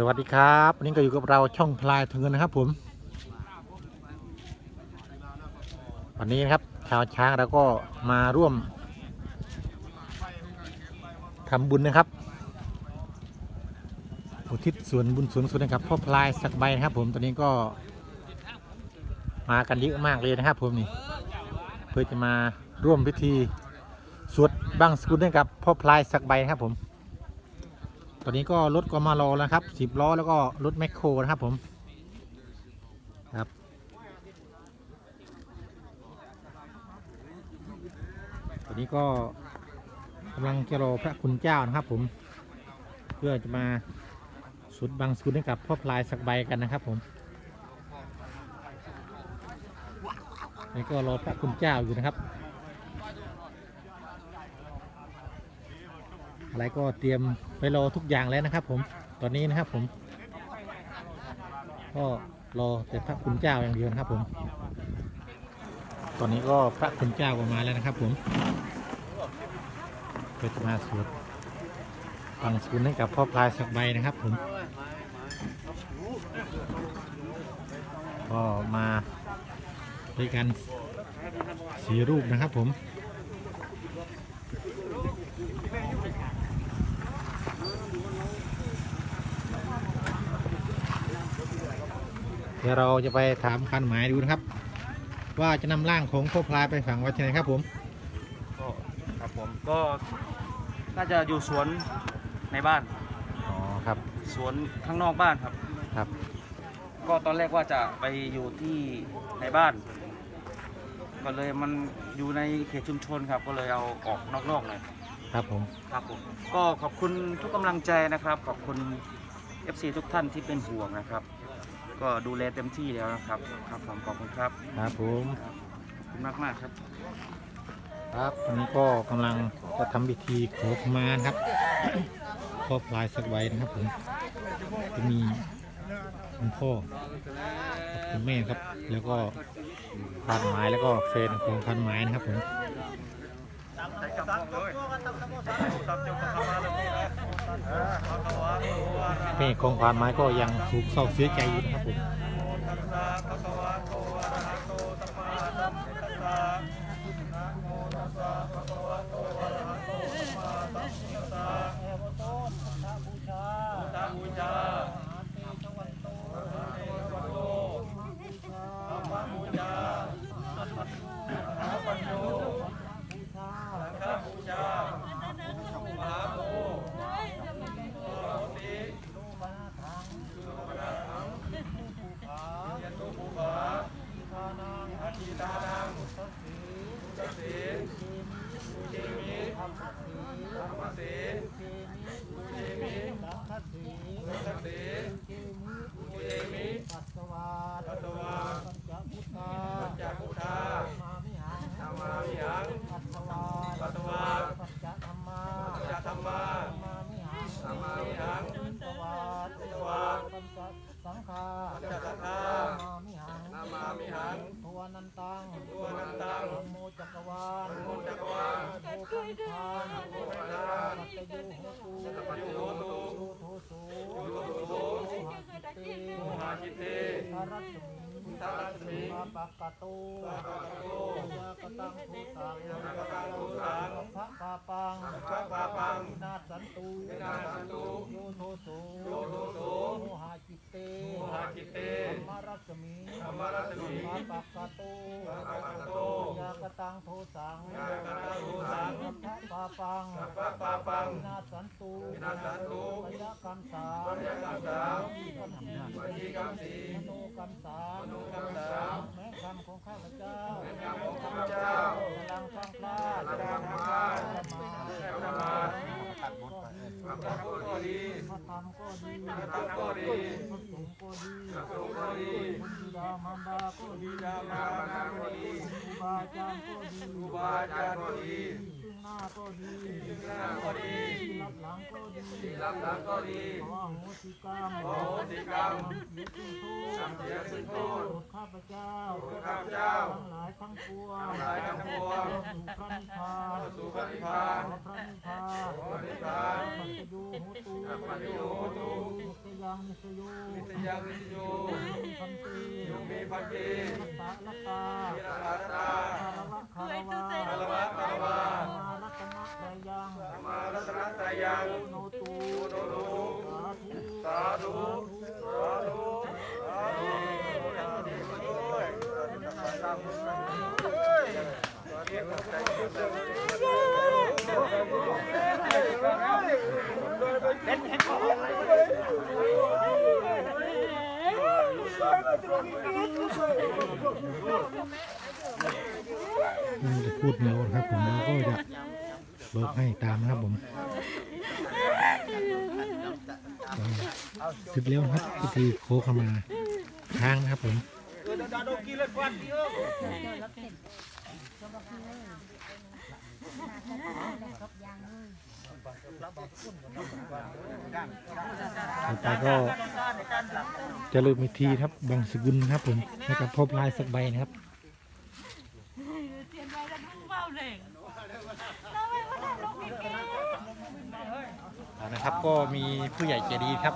สวัสดีครับวันนี้ก็อยู่กับเราช่องพลายทงเงินนะครับผม วันนี้นะครับชาวช้างเราก็มาร่วมทำบุญนะครับอุทิศส่วนบุญส่วนกุศลนะครับพ่อพลายสักใบนะครับ ผมตอนนี้ก็ มากันเยอะมากเลยนะครับ ผมนี่เพื่อจะมาร่วมพิธีสวดบังสกุลให้กับพ่อพลายสักใบนะครับผม อนนี้ก็รถก็มารอแล้วครับสิบล้อแล้วก็รถแมคโครนะครับผมครับตอนนี้ก็กำลังจะรอพระคุณเจ้านะครับผม เพื่อจะมาสุดบังสกุลให้กับพ่อพลายสักใบกันนะครับผมนี่ก็รอพระคุณเจ้าอยู่นะครับ อะไรก็เตรียมไปรอทุกอย่างแล้วนะครับ ผมตอนนี้นะครับผมก็รอแต่พระคุณเจ้าอย่างเดียวนะครับผม ตอนนี้ก็พระคุณเจ้าก็มาแล้วนะครับ ผมเพื่อจะมาสวดฟังสกุลให้กับพ่อพลายสักใบนะครับ ผมก็มาด้วยกันสีรูปนะครับผม เดี๋ยวเราจะไปถามคันหมายดูนะครับ ว่าจะนำร่างของพ่อพลายไปฝังไว้ที่ไหนครับผมก็ครับผมก็น่าจะอยู่สวนในบ้านอ๋อครับสวนข้างนอกบ้านครับ ครับ ก็ตอนแรกว่าจะไปอยู่ที่ในบ้าน ก็เลยมันอยู่ในเขตชุมชนครับ ก็เลยเอาออกนอกๆหน่อยครับผมครับผมก็ขอบคุณทุกกำลังใจนะครับ ขอบคุณ FC ทุกท่านที่เป็นห่วงนะครับ ก็ดูแลเต็มที่แล้วนะครับครับผมขอบคุณครับครับผมขอบคุณมากมากๆครับ ครับตอนนี้ก็กำลังจะทำพิธีขอขมานะครับพ่อพลายสักใบนะครับผมจะมีคุณพ่อกับคุณแม่ครับ แล้วก็พันหมายแล้วก็แฟนของพันหมายนะครับผมแม่ของพันหมา ยก็ยังถูกเศร้าเสียใจอยู่นะครับผม ปัสสาวะปัสสาวะปัญจพุทธาปัญจพุทธามามิหังนามามิหังปัสสาวะปัสสาวะปัญจธรรมาปัญจธรรมามามิหังนามามิหังปัสสาวะปัสสาวะปัญจสังฆาปัญจสังฆามามิหังนามามิหังทวนันตังทวนันตังโมจักรวาลโมจักรวาลโมขันธานโมขันธานปัจจโยโหตุปัจจโยโหตุโทโสโทโสโมหะจิตเต ทารัสมิทารัสมิมาปักกะโตมาปักกะโตยาก ตังทุสังยากตังทุสังพระปาปังพระปาปังนาสันตุนาสันตุโยโทโสโยโทโสโมหะจิตเตโมหะจิตเตธรรมรัสมิธรรมรัสมิมา ปักกะตมาปักกะโตยากตังทุสังยากตังทุสังพระปาปังพระปาปังนาสันตุนาสันตุปยกรรมสามปยกรรมสามวิธีกรรมสีมโนกรรมสามมโนกรรมสามแม้กรรมของข้าพเจ้าแม้กรรมของข้าพเจ้าพลังข้างพลาดพลังข้างพลาดมามาตัดบทพระธรรมก็ดีพระธรรมก็ดีพระธรรมก็ดีพระสงฆ์ก็ดีพ ดีคุณบิดามารดาก็ดีบิดามารดาก็ดีครูบาอาจารย์ก็ดีครูบาอาจารย์ก็ดีซึ่งหน้าก็ดีซึ่งหน้าก็ดีรับหลังก็ดีรับหลังก็ดีขอโหสิกรรมขอโหสิกรรมทำเสียซึ่งโทษข้าพเจ้าข้าพเจ้าทั้งหลายทั้งทั้งปวงทั้งหลายทั้งปวงสู่พระนิพพานสู่พระนิพพานขอพระนิพพานขอพระนิพพานปัจจโยโหตุปัจจโยโหตุนิส ยังนิสโยนิสยังนิสโยพันตียงมีพันธีรัตตะรัตตามีราคาตาคารวะคารวะคารวะคารวะมารัตนะไตรยังมารัตนตายังโนตุโนโนสาธุสาธุสาธุสาธุสาธุมัน จะพูดเร็วนะครับผมแล้วก็จะบอกให้ตามนะครับผมเสร็จแล้วครับพิธีโคขมาช้างนะครับผม ต่อไปก็จะเริ่มพิธีครับบังสกุลนะครับผมให้กับพบลายสักใบนะครับเสียนไปแล้วมึงเบาเลยเราไม่ว่าได้ลงพี่เก๋นะครับก็มีผู้ใหญ่ใจดีครับ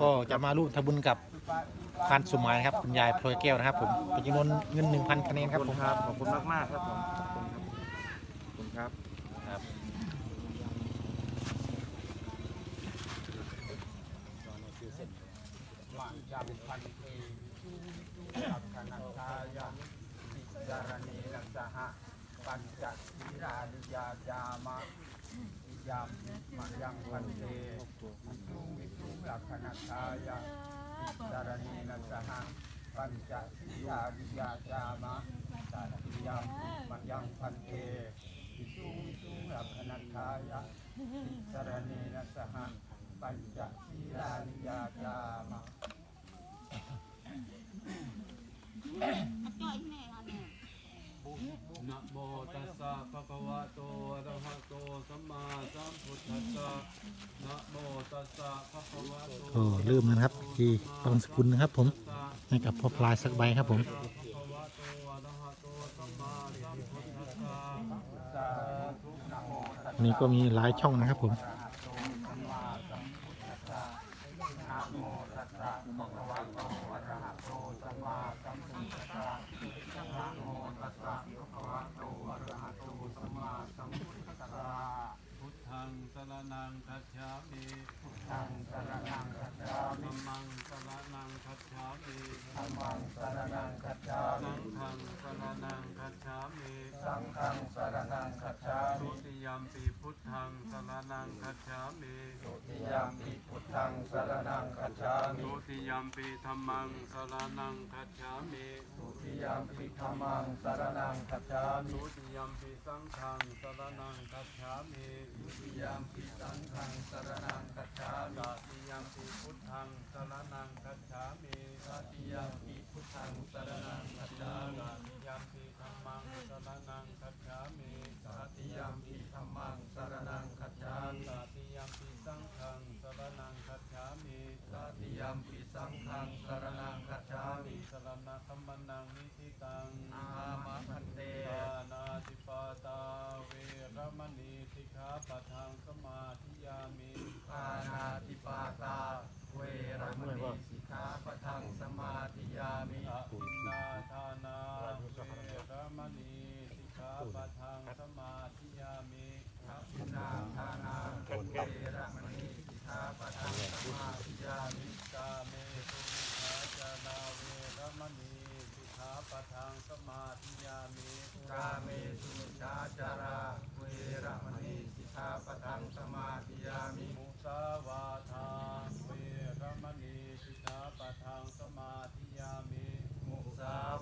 ก็จะมาร่วมทำบุญกับพานสมหมายนะครับคุณยายพลอยแก้วนะครับผมเป็นจำนวนเงิน1,000คะแนนครับผมขอบคุณมากมากๆครับผมขอบคุณครับขอบคุณครับ มายังพันธีสัพพนันทายะนิจารณีนัสสหะ ปัญจศีรานิยาจามะนิยามมายังพันธีวิสุวิสุลักขณทายะนิจารณีนัสสหะปัญจศีรานิยาจามะนิยามมายังพันธีวิสุวิสุลักขณทายะนิจารณีนัสสหะปัญจศีรานิยาจามะจ่อยแม่ นะโมตัสสะภะคะวะโตอะระหะโตสัมมาสัมพุทธัสสะนะโมตัสสะภะคะวะโตก็เริ่มแล้วนะครับพิธีบังสกุลนะครับผมให้กับพ่อพลายสักใบครับผมภะคะวะโตอะระหะโตสัมมาสัมพุทธัสสะวันนี้ก็มีหลายช่องนะครับผม พุทธัง สรณังคัจฉามิพุทธังสรณังคัจฉามิธัมมังสรณังคัจฉามิธัมมังสรณังคัจฉามิ สังฆังสรณังคัจฉามิสังฆังสรณังคัจฉามิ ทุติยมปีพุทธังสรณังคัจฉามิทุติยมปีพุทธังสรณังคัจฉามิทุติยมปีธัมมังสรณังคัจฉามิทุติยมปีธัมมังสรณังคัจฉามิ ทุติยมปีสังฆังสรณังคัจฉามิทุติยมปีสังฆังสรณังคัจฉามิตติยมปีพุทธังสรณังคัจฉามิตติยมปีพุทธังสรณังคัจฉามิตติยมปีธัมมังสรณังคัจฉามิตติยมปีธัมมังสรณังคัจฉามิตติยมปีสังฆังสรณังคัจฉามิตติยมปีสังฆังสรณังคัจฉามิสรณะคัมมนังนิธิตังอามะพันเตปานาติปาตาเวรมณีสิกขาปะทังสมาธิยามิปานาติปาตาเวรมณีสิกขาปะทังสมาธิยามิอภินนาทานาเวรมณีสิกขาปะทังสมาธิยามิอภินนาทานาเวรมณีสิกขาปะทังสมาธิยามิกาเมสุมิชาจานาเวรมณีสิกขาปะทังสมาธิยามิกาเมสุมิชาจาราเวรมณีสิก นังสมาธิยามิมุสาวาทาเวรมณีสิกขาปะทังสมาธิยามิมุสาว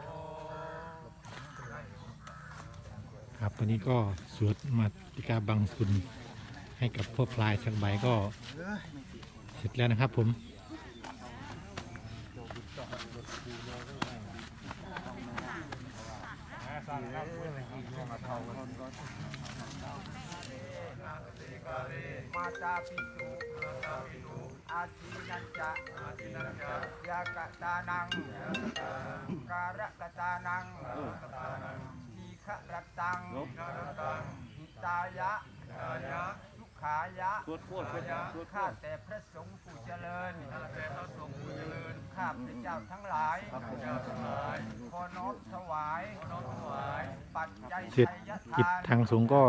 ครับวันนี้ก็สวดมาติกาบังสุนให้กับพ่อพลายสักใบก็เสร็จแล้วนะครับผมมาตาปิตุอาทินันจะยากตานังการะตานังทีฆะ รัตตังหิตายะ สุขายะข้าแต่พระสงฆ์ผู้เจริญ ข้าพระเจ้าทั้งหลาย ขอน้อมถวาย ปัจจัยเสร็จไทยกิจทานทางสงฆ์ก็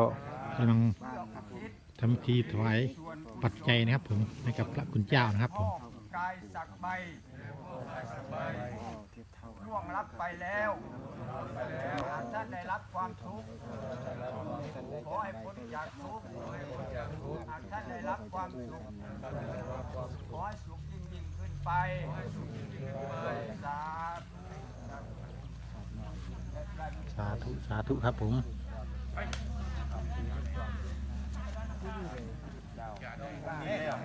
กำลังเพื่ออุทิศทำพิธีถวายปัจจัยนะครับผมให้กับพระคุณเจ้านะครับผมกายสักใบ ล่วงรับไปแล้วหากท่านได้รับความทุกข์ขอให้พ้นจากทุกข์หากท่านได้รับความสุขขอให้สุขยิ่งยิ่งขึ้นไปสาธุสาธุ สาธุครับผม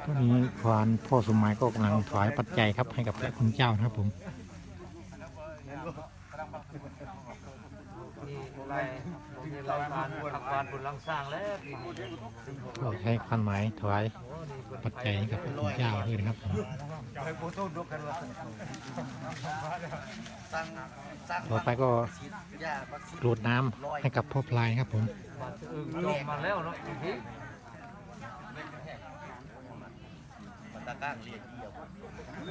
วันนี้ควานพ่อสมหมายก็กำลังถวายปัจจัยครับให้กับพระคุณเจ้านะครับผม นี่ไรนี่ไรทานทำการบุญลังสร้างแล้วปีนี้ก็ใช้ควานไม้ถวายปัจจัยให้กับพระคุณเจ้าด้วยนะครับผมไปโฟโต้ดูกันว่าต่อไปก็กรวดน้ำให้กับพ่อพลายนะครับผมอึ่งจบมาแล้วเนาะอีกทีมา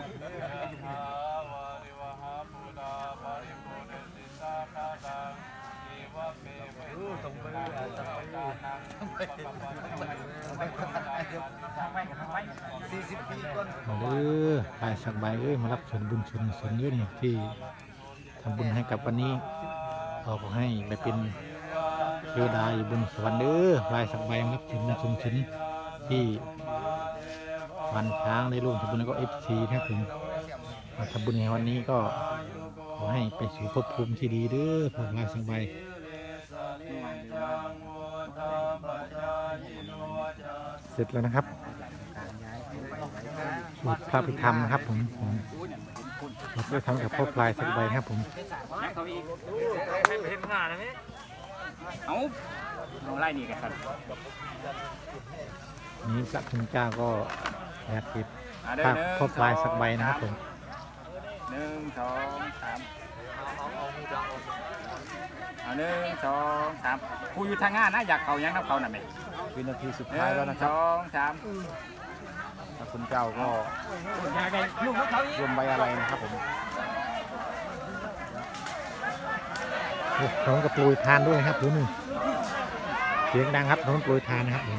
เด้ อปลายสักใบเอ้ยมารับส่วนบุญส่วนกุศลเยอะนี่ที่ทำบุญให้กับวันนี้เราขอให้ไปเป็นเทวดาอยู่บนสวรรค์เด้อปลายสักใบมารับส่วนบุญส่วนกุศลที่วันช้างได้ร่วมทำบุญแล้วก็เอฟซีนะครับผมมาทำบุญในวันนี้ก็ขอให้ไปสู่ภพภูมิที่ดีเด้อพวกปลายสักใบ เสร็จแล้วนะครับสวดพระพิธรรมนะครับผมผมเราก็ทำกับพ่อพลายสักใบนะครับผมให้เห็นงานนะมั้ยเอาเอาไล่นี่กันครับนี้พระคุณเจ้าก็อยากติดอะเด้อภาพหนึ่งพ่อพลายสักใบนะครับผมหนึ่งสองสามเอาหนึ่งสองสามครูอยู่ทางงานนะอยากเขายังน้ำเขาหน่ะไหม วินาทีสุดหนึ่ท้ายแล้วงนะคสรับองสามพระคุณเจ้าก็อยากได้ลูกของเขาอีกรวมใบอะไรนะครับผมโอ้พร้อมกับโปรยทานด้วยนะครับผมนี่เสียงดังครับพร้อมโปรยทานนะครับผม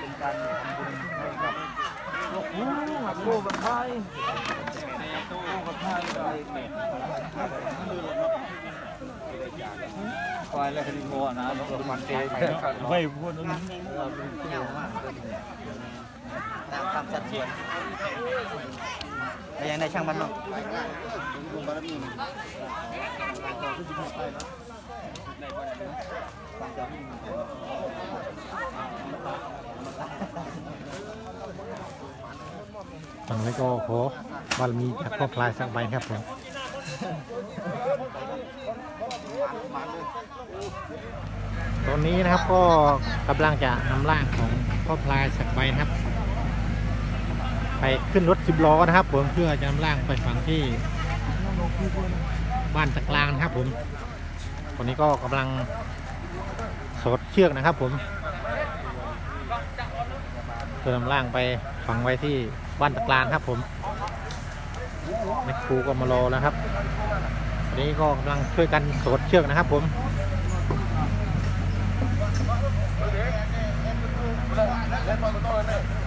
เป็นการทำบุญให้กับโอ้โหโลกับไทยโลกับไทย อะไรเนี่ยไปแล้วคดีโมนะรถมันเตะไปไม่พูดนั้นตามความสัดส่วนแต่ยังในช่างบ้านนอกเฝั่งนี้ก็ขอบารมีจากพ่อพลายสักใบครับผม ตอนนี้นะครับก็กำลังจะนำร่างของพ่อพลายสักใบนะครับ ไปขึ้นรถสิบล้อนะครับ ผมเพื่อจะนำร่างไปฝังที่บ้านตะกลางนะครับ ผมตอนนี้ก็กำลังสดเชือกนะครับ ผมเพื่อนำร่างไปฝังไว้ที่บ้านตะกลางครับ ผมแม่ครูก็มารอแล้วครับตอนนี้ก็กำลังช่วยกันสดเชือกนะครับ ผม That motherfucker we're going there.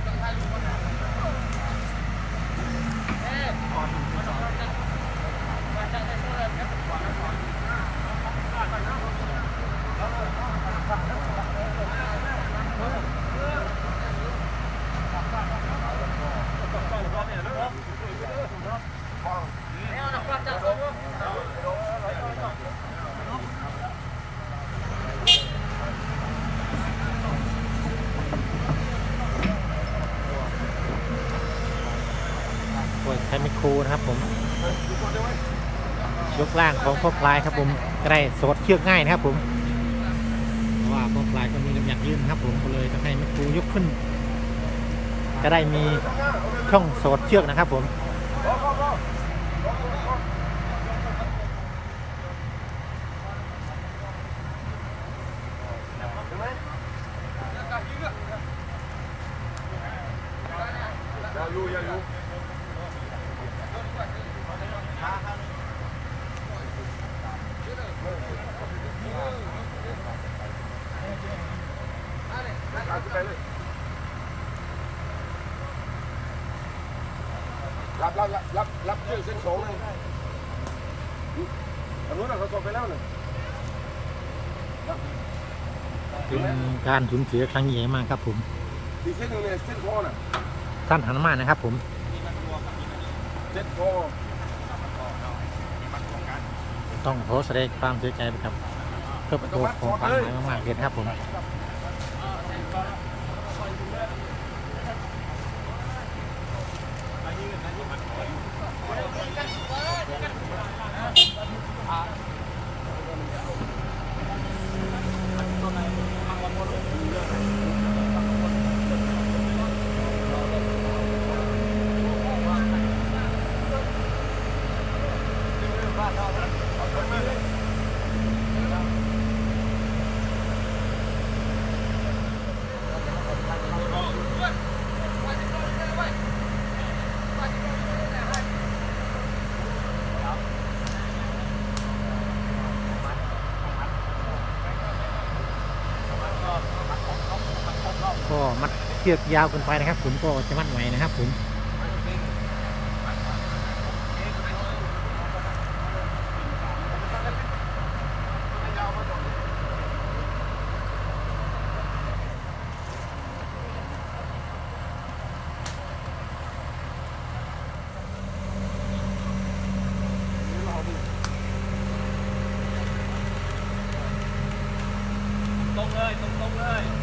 ล่างของพ่อพลายครับผมก็ได้สดเชือกง่ายนะครับผมเพราะว่าพ่อพลายก็มีน้ำหนักยืนนครับผมก็เลยทำให้แม่ครูยกขึ้น ก็ได้มีช่องสดเชือกนะครับผม รับรับรับรับรับเชือกเส้นสองเลยอันนู้นน่ะเขาส่งไปแล้วเนี่ยเป็นการสูญเสียครั้งใหญ่มากครับผมอีกเส้นหนึ่งเนี่ยเส้นคอน่ะท่านหันมานะครับผมเส้นคอต้องขอแสดงความเสียใจไปครับครอบครัวของปังหมายมากๆเลยนะครับผม ก็มัด เชือกยาวเกินไปนะครับ ผมก็จะมัดไว้นะครับ ผมตรงเลยตรงตรงเลย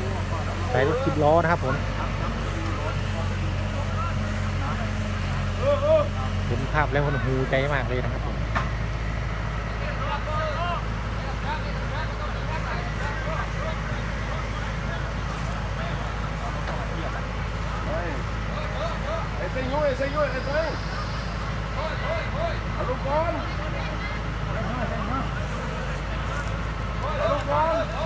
ใส่รถสิบล้อนะครับผมเห็นภาพแล้วคนหูใจมากเลยนะครับผมไอ้เส้นยุ้ยไอ้เส้นยุ้ยไอ้เส้นเอาลูกบอลเอาลูกบอล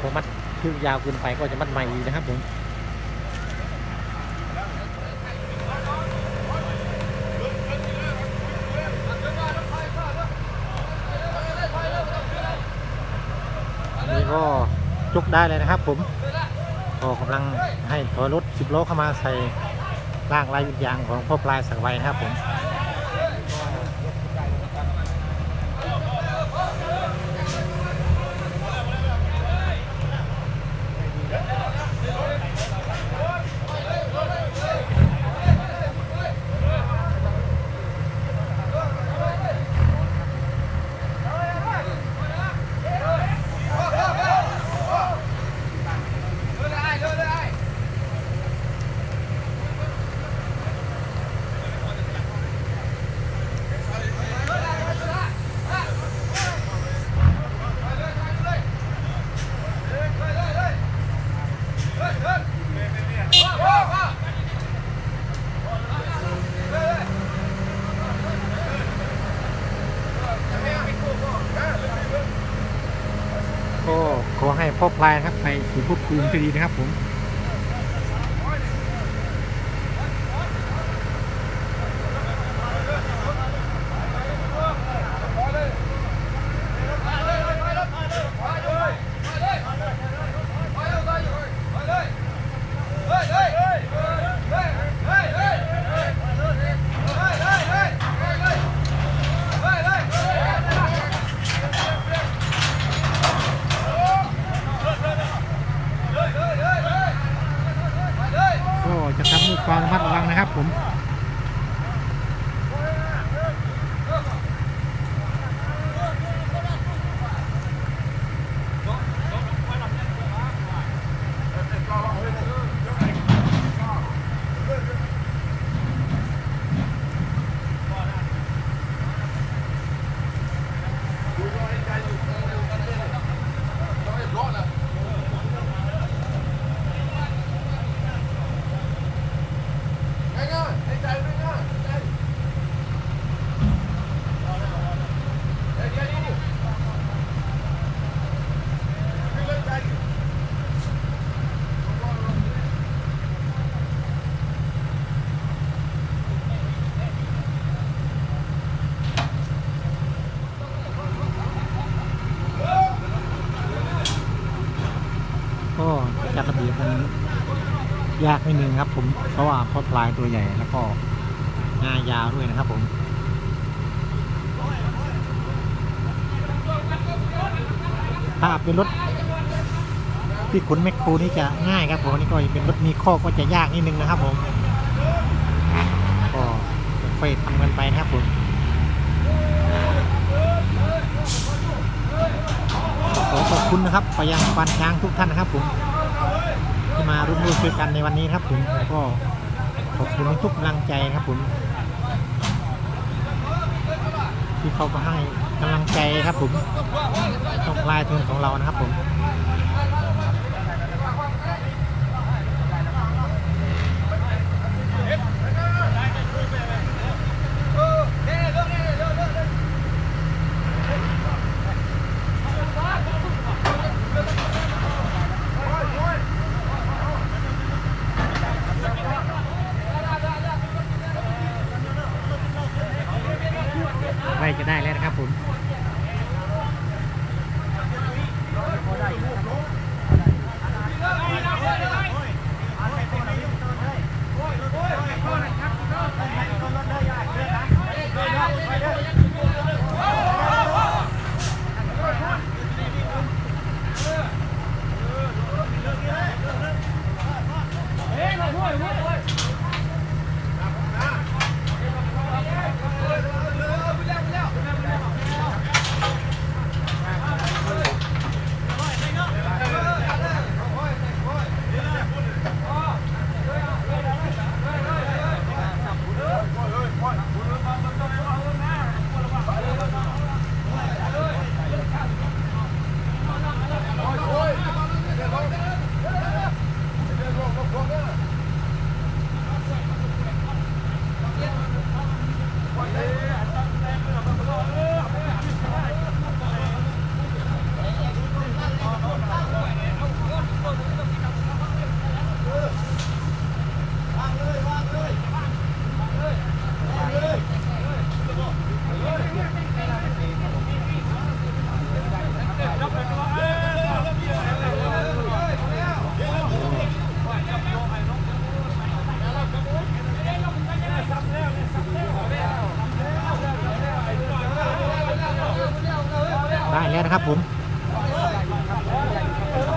พอมัดเชือยาวเกินไปก็จะมัดใหม่อีกนะครับผมนนี้ก็จุกได้เลยนะครับผม ก็กำลังให้ถอยรถสิบล้อเข้ามาใส่ร่างลายวิญญาณของพ่อปลายสักไว้นะครับผม พ่อปลายนะครับไปสู่ภพภูมิที่ดีนะครับผม ก็จะทำด้วยความระมัดระวังนะครับผม ก็จัดระเบียบมันยากนิดนึงครับ ผมเพราะว่าพ่อปลายตัวใหญ่แล้วก็งายาวด้วยนะครับผมถ้าเป็นรถที่ขนแมคโครนี่จะง่ายครับผมนนี่ก็เป็นรถมีข้อก็จะยากนิดนึงนะครับผมก็ค่อยทำกันไปนะครับผม อขอบคุณนะครับไปยังควานช้างทุกท่านนะครับผมที่มาร่วมด้วยช่วยกันในวันนี้ครับผมแล้วก็ขอบคุณทุกกำลังใจครับผมที่เขาก็ให้กำลังใจครับผมตรงลายทุนของเรานะครับผม แล้วนะครับผม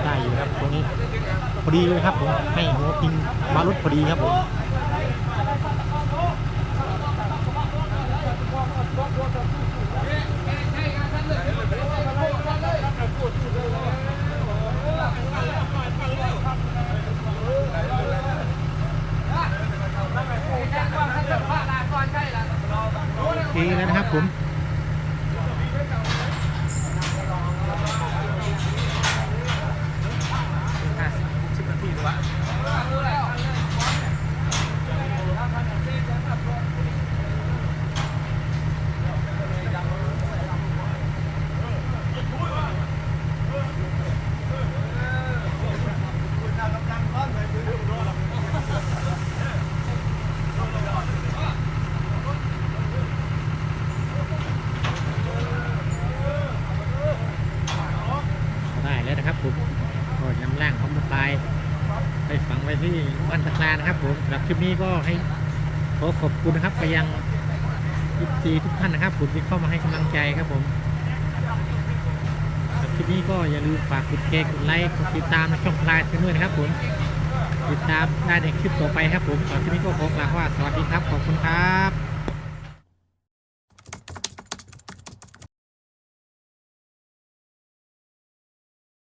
ได้อยู่ครับตรงนี้พอดีเลยครับผมให้หัวพิงมารถพอดีครับผม โอเคแล้วนะครับผม ได้แล้วนะครับผมก็นำร่างของมาตายไปฝังไว้ที่บ้านตะกลานะครับผมสำหรับคลิปนี้ก็ให้ขอขอบคุณนะครับไปยังทุกทีทุกท่านนะครับผมที่เข้ามาให้กำลังใจครับผมสำหรับคลิปนี้ก็อย่าลืมฝากกดแชร์กดไลค์กดติดตามในช่องพลายกันด้วยนะครับผมติดตามได้ในคลิปต่อไปครับผมสำหรับคลิปนี้ก็ขอกล่าวว่าสวัสดีครับขอบคุณครับ